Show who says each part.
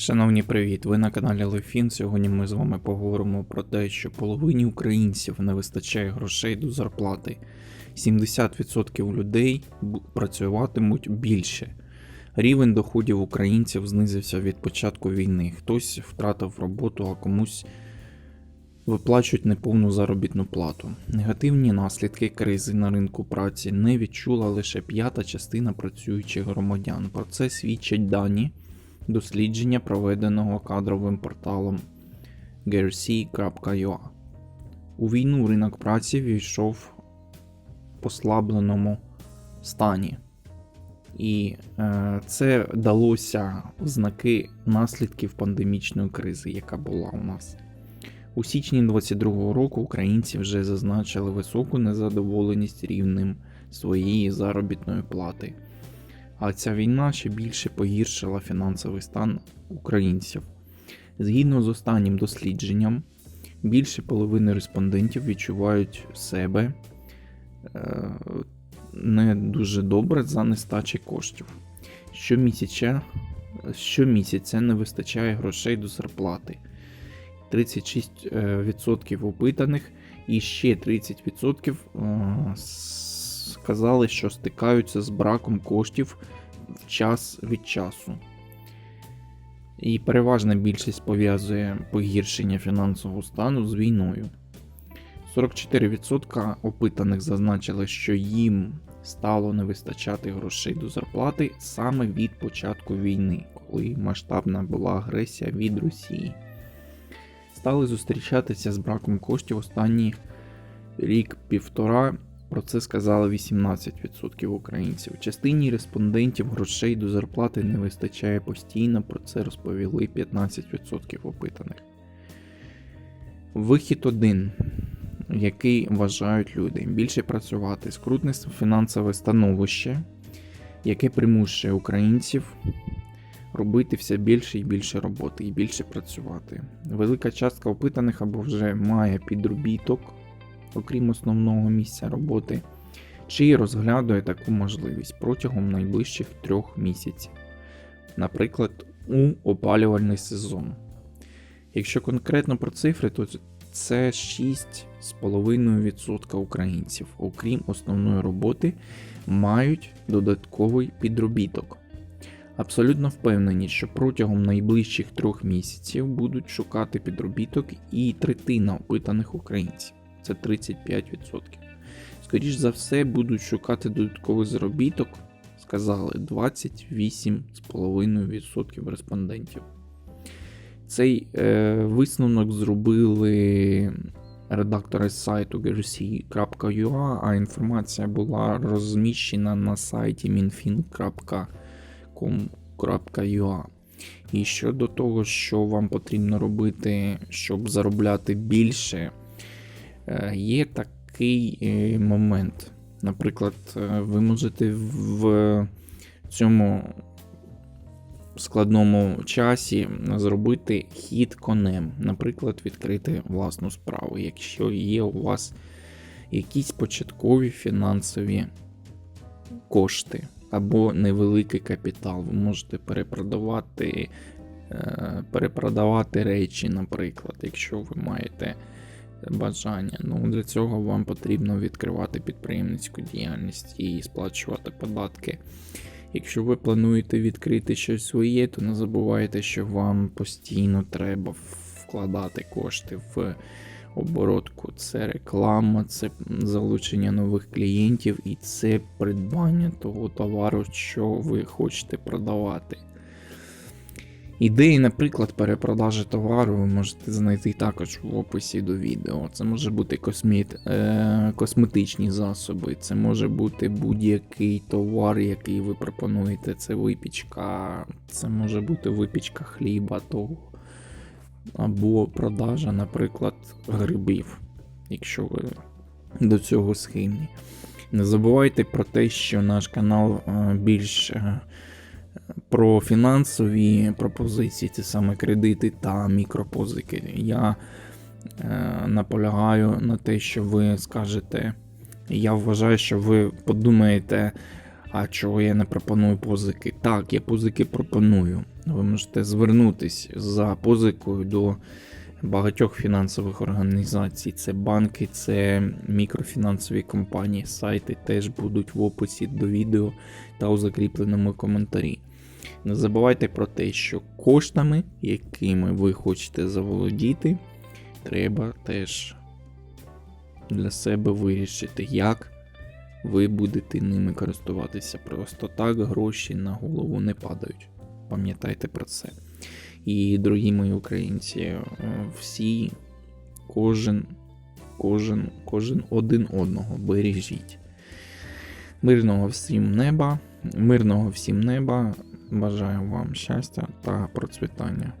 Speaker 1: Шановні привіт! Ви на каналі Лефін. Сьогодні ми з вами поговоримо про те, що половині українців не вистачає грошей до зарплати. 70% людей працюватимуть більше. Рівень доходів українців знизився від початку війни. Хтось втратив роботу, а комусь виплачують неповну заробітну плату. Негативні наслідки кризи на ринку праці не відчула лише п'ята частина працюючих громадян. Про це свідчать дані дослідження, проведеного кадровим порталом grc.ua. У війну ринок праці війшов в послабленому стані. І е, це далося в знаки наслідків пандемічної кризи, яка була у нас. У січні 2022 року українці вже зазначили високу незадоволеність рівнем своєї заробітної плати. А ця війна ще більше погіршила фінансовий стан українців. Згідно з останнім дослідженням, більше половини респондентів відчувають себе е, не дуже добре за нестачі коштів. Щомісяця, щомісяця не вистачає грошей до зарплати. 36% опитаних і ще 30% е, сказали, що стикаються з браком коштів в час від часу. І переважна більшість пов'язує погіршення фінансового стану з війною. 44% опитаних зазначили, що їм стало не вистачати грошей до зарплати саме від початку війни, коли масштабна була агресія від Росії. Стали зустрічатися з браком коштів останні рік-півтора. Про це сказали 18% українців. Частині респондентів грошей до зарплати не вистачає постійно, про це розповіли 15% опитаних. Вихід один, який вважають люди: більше працювати, скрутне фінансове становище, яке примушує українців робити все більше і більше роботи і більше працювати. Велика частка опитаних або вже має підробіток окрім основного місця роботи, чи розглядує таку можливість протягом найближчих трьох місяців, наприклад, у опалювальний сезон. Якщо конкретно про цифри, то це 6,5% українців, окрім основної роботи, мають додатковий підробіток. Абсолютно впевнені, що протягом найближчих трьох місяців будуть шукати підробіток і третина опитаних українців це 35%. Скоріш за все, будуть шукати додатковий заробіток, сказали 28,5% респондентів. Цей е, висновок зробили редактори сайту grc.ua, а інформація була розміщена на сайті minfin.com.ua. І щодо того, що вам потрібно робити, щоб заробляти більше. Е, Є такий е, момент. Наприклад, е, ви можете в цьому складному часі зробити хід конем, наприклад, відкрити власну справу, якщо є у вас якісь початкові фінансові кошти або невеликий капітал, ви можете перепродавати, перепродавати речі, наприклад, якщо ви маєте бажання. Ну, Для цього вам потрібно відкривати підприємницьку діяльність і сплачувати податки. Якщо ви плануєте відкрити щось своє, то не забувайте, що вам постійно треба вкладати кошти в оборотку. Це реклама, це залучення нових клієнтів і це придбання того товару, що ви хочете продавати. Ідеї, наприклад, перепродажі товару ви можете знайти також в описі до відео. Це може бути косміт, е, косметичні засоби, це може бути будь-який товар, який ви пропонуєте. Це випічка, це може бути випічка хліба того, або продажа, наприклад, грибів, якщо ви до цього схильні. Не забувайте про те, що наш канал е, більш. Про фінансові пропозиції, це саме кредити та мікропозики. Я е, наполягаю на те, що ви скажете. Я вважаю, що ви подумаєте, а чого я не пропоную позики. Так, я позики пропоную. ви можете звернутись за позикою до багатьох фінансових організацій. Це банки, це мікрофінансові компанії, сайти теж будуть в описі до відео та у закріпленому коментарі. Не забувайте про те, що коштами, якими ви хочете заволодіти, треба теж для себе вирішити, як ви будете ними користуватися. Просто так гроші на голову не падають. Пам'ятайте про це. І, дорогі мої українці, е, всі, кожен, кожен, кожен один одного бережіть. Мирного всім неба, мирного всім неба. Бажаю вам щастя та процвітання.